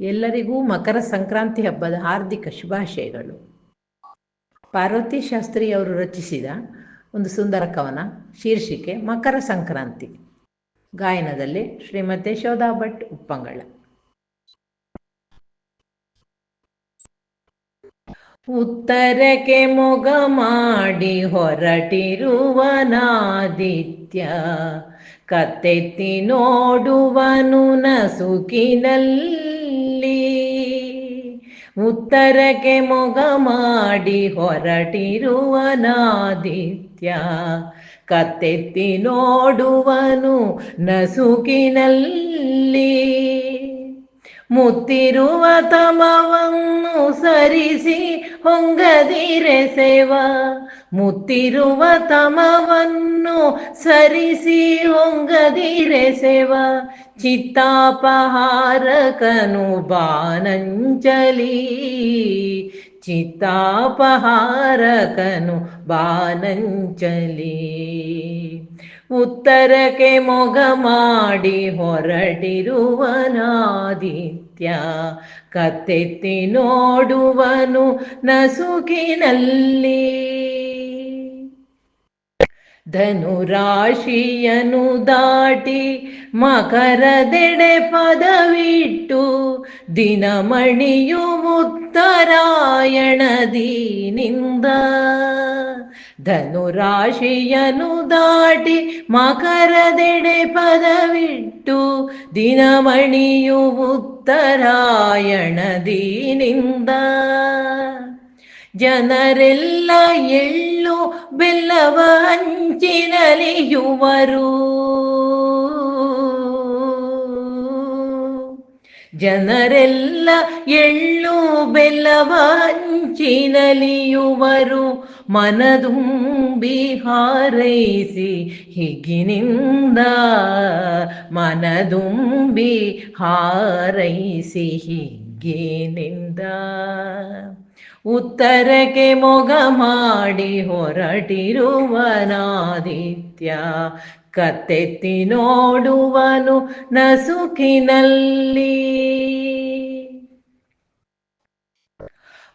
ಎಲ್ಲರಿಗೂ ಮಕರ ಸಂಕ್ರಾಂತಿ ಹಬ್ಬದ ಹಾರ್ದಿಕ ಶುಭಾಶಯಗಳು. ಪಾರ್ವತಿ ಶಾಸ್ತ್ರಿ ಅವರು ರಚಿಸಿದ ಒಂದು ಸುಂದರ ಕವನ, ಶೀರ್ಷಿಕೆ, ಮಕರ ಸಂಕ್ರಾಂತಿ. ಗಾಯನದಲ್ಲಿ ಶ್ರೀಮತಿ ಶೋಧಾ ಭಟ್ ಉಪ್ಪಂಗಳ ಉತ್ತರಕ್ಕೆ ಮೊಗ ಮಾಡಿ ಹೊರಟಿರುವನಾದಿತ್ಯ ಕತ್ತೆತ್ತಿ ನೋಡುವನು ನಸುಕಿನಲ್ಲಿ ಉತ್ತರಕ್ಕೆ ಮೊಗ ಮಾಡಿ ಹೊರಟಿರುವನಾದಿತ್ಯ ಕತ್ತೆತ್ತಿ ನೋಡುವನು ನಸುಕಿನಲ್ಲಿ. ಮುತ್ತಿರುವ ತಮವನ್ನು ಸರಿಸಿ ಹೊಂಗದಿರೆ ಸೇವ. ಮುತ್ತಿರುವ ತಮವನ್ನು ಸರಿಸಿ ಹೊಂಗದಿರೆ ಸೇವ. ಚಿತ್ತಾಪಹಾರಕನು ಬಾನಂಚಲಿ ಚಿತ್ತಾಪಹಾರಕನು ಬಾನಂಚಲಿ ಉತ್ತರಕ್ಕೆ ಮೊಗ ಮಾಡಿ ಹೊರಟಿರುವನಾದಿತ್ಯ ಕತ್ತೆತ್ತಿ ನೋಡುವನು ನಸುಕಿನಲ್ಲಿ. ಧನುರಾಶಿಯನು ದಾಟಿ ಮಕರದೆಡೆ ಪದವಿಟ್ಟು ದಿನಮಣಿಯು ಉತ್ತರಾಯಣದೀನಿಂದ ಧನುರಾಶಿಯನು ದಾಟಿ ಮಕರದೆಡೆ ಪದವಿಟ್ಟು ದಿನಮಣಿಯು ಉತ್ತರಾಯಣದೀನಿಂದ ಜನರೆಲ್ಲ ಎಳ್ಳು ಬೆಲ್ಲವ ಹಂಚಿನಲಿಯುವರು ಜನರೆಲ್ಲ ಎಳ್ಳು ಬೆಲ್ಲವ ಹಂಚಿನಲಿಯುವರು ಮನದುಂಬಿ ಹಾರೈಸಿ ಹಿಗ್ಗಿನಿಂದ ಮನದುಂಬಿ ಹಾರೈಸಿ ಹಿಗ್ಗಿನಿಂದ ಉತ್ತರಕ್ಕೆ ಮೊಗ ಮಾಡಿ ಹೊರಟಿರುವನಾದಿತ್ಯ. ಕತ್ತೆತ್ತಿ ನೋಡುವನು ನಸುಕಿನಲ್ಲಿ.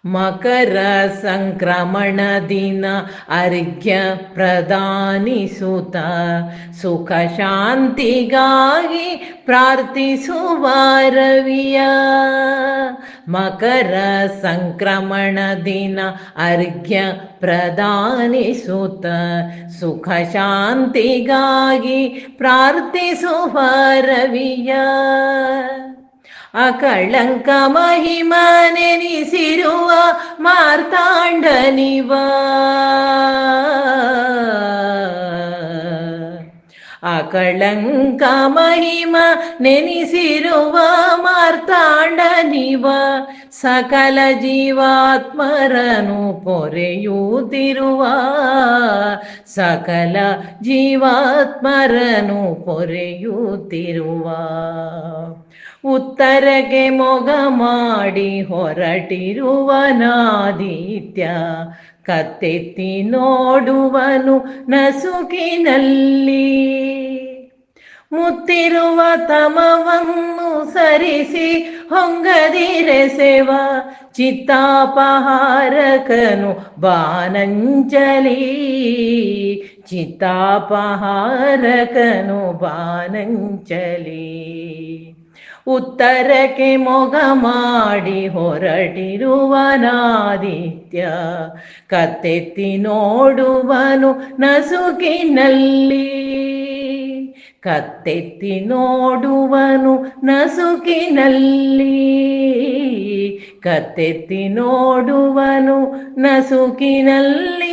ಮಕರ ಸಂಕ್ರಮಣ ದಿನ ಅರ್ಘ್ಯ ಪ್ರದಾನಿಸುತ್ತ ಸುಖ ಶಾಂತಿಗಾಗಿ ಪ್ರಾರ್ಥಿಸುವ ರವಿಯ ಮಕರ ಸಂಕ್ರಮಣ ದಿನ ಅರ್ಘ್ಯ ಪ್ರದಾನಿಸುತ್ತ ಸುಖ ಶಾಂತಿಗಾಗಿ ಪ್ರಾರ್ಥಿಸುವ ರವಿಯ ಅಕಳಂಕ ಮಹಿಮ ನೆನೆಸಿರುವ ಮಾರ್ತಾಂಡನಿವ. ಅಕಳಂಕ ಮಹಿಮ ನೆನಿಸಿರುವ ಮಾರ್ತಾಂಡನಿವ. ಸಕಲ ಜೀವಾತ್ಮರನು ಪೊರೆಯುತ್ತಿರುವ. ಸಕಲ ಜೀವಾತ್ಮರನು ಪೊರೆಯುತ್ತಿರುವ. ಉತ್ತರಕ್ಕೆ ಮೊಗ ಮಾಡಿ ಹೊರಟಿರುವನಾದಿತ್ಯ. ಕತ್ತೆತ್ತಿ ನೋಡುವನು ನಸುಕಿನಲ್ಲಿ. ಮುತ್ತಿರುವ ತಮವನ್ನು ಸರಿಸಿ ಹೊಂಗದಿರೆ ಸೇವ. ಚಿತ್ತಾಪಹಾರಕನು ಬಾನಂಚಲಿ ಚಿತ್ತಾಪಹಾರಕನು ಬಾನಂಚಲಿ ಉತ್ತರಕ್ಕೆ ಮೊಗ ಮಾಡಿ ಹೊರಟಿರುವನಾದಿತ್ಯ. ಕತ್ತೆತ್ತಿ ನೋಡುವನು ನಸುಕಿನಲ್ಲಿ. ಕತ್ತೆತ್ತಿ ನೋಡುವನು ನಸುಕಿನಲ್ಲಿ. ಕತ್ತೆತ್ತಿ ನೋಡುವನು ನಸುಕಿನಲ್ಲಿ.